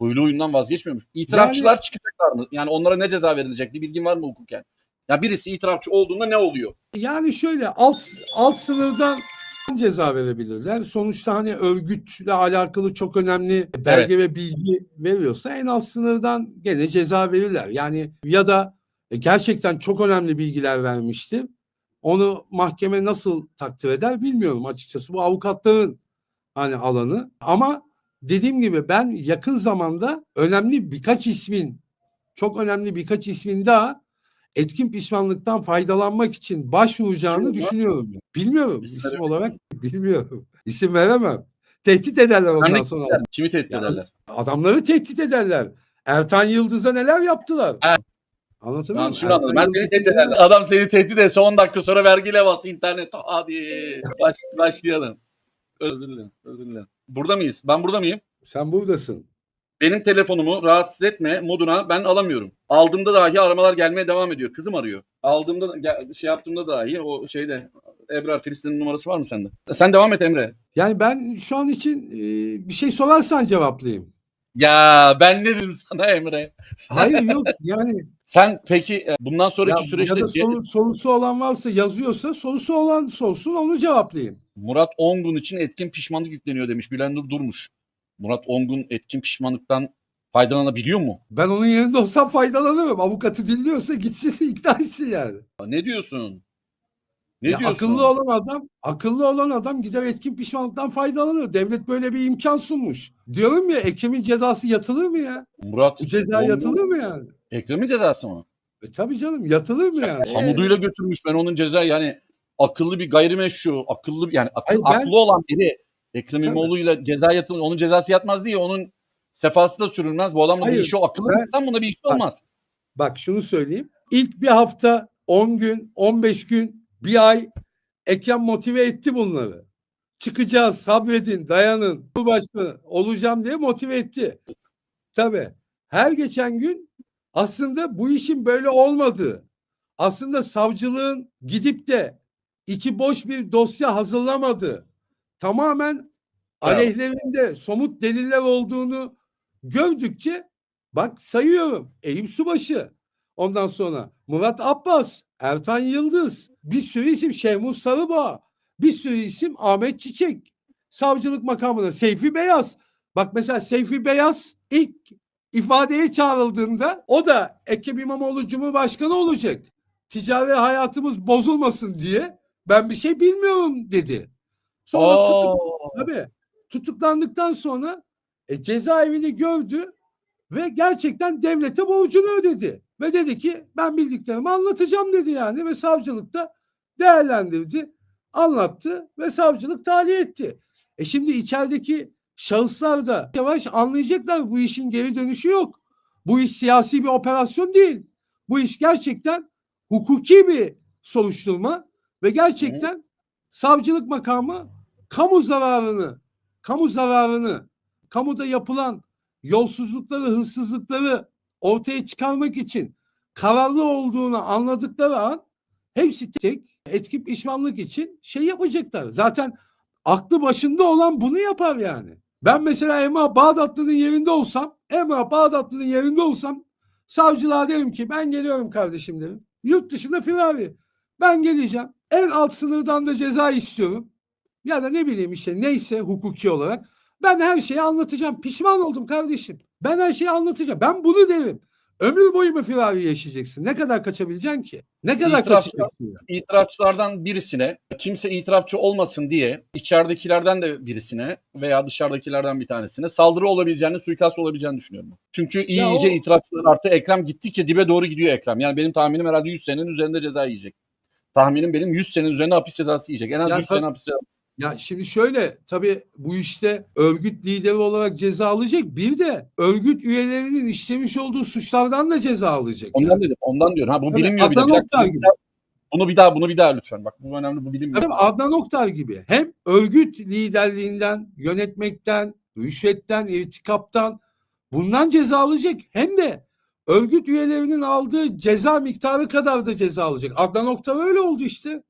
huylu huyundan vazgeçmiyormuş. İtirafçılar çıkacaklar mı? Yani onlara ne ceza verilecek? Bir bilgin var mı hukuken? Ya birisi itirafçı olduğunda ne oluyor? Yani şöyle alt alt sınırdan ceza verebilirler. Sonuçta hani örgütle alakalı çok önemli belge ve bilgi veriyorsa en alt sınırdan gene ceza verirler. Yani ya da e, gerçekten çok önemli bilgiler vermişti. Onu mahkeme nasıl takdir eder bilmiyorum açıkçası. Bu avukatların hani alanı. Ama dediğim gibi ben yakın zamanda önemli birkaç ismin çok önemli birkaç ismin daha etkin pişmanlıktan faydalanmak için başvuracağını bu? düşünüyorum. Bilmiyorum İsim isim olarak bilmiyorum. İsim veremem. Tehdit ederler ondan Örnek sonra. verelim. Kimi tehdit Ya, ederler? Adamları tehdit ederler. Ertan Yıldız'a neler yaptılar? Ha. Anlatabiliyor Tamam muyum? şimdi anladım. Ben seni tehdit ederler. Adam seni tehdit etse 10 dakika sonra vergiyle bas internet. Hadi baş, başlayalım. Özür dilerim. Özür dilerim. Burada mıyız? Ben burada mıyım? Sen buradasın. Benim telefonumu rahatsız etme moduna ben alamıyorum. Aldığımda dahi aramalar gelmeye devam ediyor. Kızım arıyor. Aldığımda gel- şey yaptığımda dahi o şeyde Ebrar Filistin'in numarası var mı sende? Sen devam et Emre. Yani ben şu an için e, bir şey sorarsan cevaplayayım. Ya ben ne dedim sana Emre? Hayır yok yani Sen peki e, bundan sonraki ya, süreçte ya da soru- sorusu olan varsa yazıyorsa sorusu olan sorsun onu cevaplayayım. Murat Ongun için etkin pişmanlık yükleniyor demiş. Gülendur Durmuş. Murat Ongun etkin pişmanlıktan faydalanabiliyor mu? Ben onun yerinde olsam faydalanırım. Avukatı dinliyorsa gitsin ikna etsin yani. Ne diyorsun? Ne Ya diyorsun? akıllı olan adam, akıllı olan adam gider etkin pişmanlıktan faydalanır. Devlet böyle bir imkan sunmuş. Diyorum ya Ekim'in cezası yatılır mı ya? Murat Bu ceza Ongun- yatılır mı yani? Ekrem'in cezası mı? E tabii canım yatılır mı yani? Hamuduyla götürmüş ben onun ceza yani akıllı bir gayrimeşru, akıllı yani akıl, Hayır, ben- aklı olan biri Ekrem. İmamoğlu'yla ceza yatılır. Onun cezası yatmaz diye onun sefası da sürülmez. Bu adamla bir işi akıllı ben- insan buna bir işi Bak, olmaz. Bak şunu söyleyeyim. İlk bir hafta 10 gün, 15 gün, bir ay Ekrem motive etti bunları. Çıkacağız, sabredin, dayanın, bu başlı olacağım diye motive etti. Tabii. Her geçen gün aslında bu işin böyle olmadığı, aslında savcılığın gidip de içi boş bir dosya hazırlamadığı, tamamen aleyhlerinde somut deliller olduğunu gördükçe bak sayıyorum. Eyüp Subaşı, ondan sonra Murat Abbas, Ertan Yıldız, bir sürü isim Şehmuz Sarıbağ, bir sürü isim Ahmet Çiçek, savcılık makamına Seyfi Beyaz. Bak mesela Seyfi Beyaz ilk ifadeye çağrıldığında o da Ekrem İmamoğlu Cumhurbaşkanı olacak. Ticari hayatımız bozulmasın diye ben bir şey bilmiyorum dedi. Sonra tutuk, Oo. tabii, tutuklandıktan sonra e, cezaevini gördü ve gerçekten devlete borcunu ödedi. Ve dedi ki ben bildiklerimi anlatacağım dedi yani ve savcılıkta değerlendirdi, anlattı ve savcılık tahliye etti. E şimdi içerideki şahıslar da yavaş anlayacaklar bu işin geri dönüşü yok. Bu iş siyasi bir operasyon değil. Bu iş gerçekten hukuki bir soruşturma ve gerçekten savcılık makamı kamu zararını, kamu zararını, kamuda yapılan yolsuzlukları, hırsızlıkları ortaya çıkarmak için kararlı olduğunu anladıkları an hepsi tek etki pişmanlık için şey yapacaklar. Zaten aklı başında olan bunu yapar yani. Ben mesela Emrah Bağdatlı'nın yerinde olsam, Emrah Bağdatlı'nın yerinde olsam savcılığa derim ki ben geliyorum kardeşim derim. Yurt dışında firari. Ben geleceğim. En alt sınırdan da ceza istiyorum. Ya da ne bileyim işte neyse hukuki olarak. Ben her şeyi anlatacağım. Pişman oldum kardeşim. Ben her şeyi anlatacağım. Ben bunu derim. Ömür boyu mu firari yaşayacaksın? Ne kadar kaçabileceksin ki? Ne kadar İtiraf- kaçacaksın? ya? İtirafçılardan birisine kimse itirafçı olmasın diye içeridekilerden de birisine veya dışarıdakilerden bir tanesine saldırı olabileceğini, suikast olabileceğini düşünüyorum. Çünkü iyice o- itirafçılar arttı. Ekrem gittikçe dibe doğru gidiyor Ekrem. Yani benim tahminim herhalde 100 senenin üzerinde ceza yiyecek. Tahminim benim 100 senenin üzerinde hapis cezası yiyecek. En az Ya 100 tabii- sene hapis cezası. Ya şimdi şöyle tabii bu işte örgüt lideri olarak ceza alacak. Bir de örgüt üyelerinin işlemiş olduğu suçlardan da ceza alacak. Ondan yani. dedim. Ondan diyorum. Ha bu Tabii, bilinmiyor. Adnan Bir dakika, gibi. Bunu bir daha bunu bir daha lütfen. Bak bu önemli bu bilinmiyor. Tabii Adnan Oktar gibi hem örgüt liderliğinden, yönetmekten, rüşvetten, irtikaptan bundan ceza alacak hem de örgüt üyelerinin aldığı ceza miktarı kadar da ceza alacak. Adnan Oktar öyle oldu işte.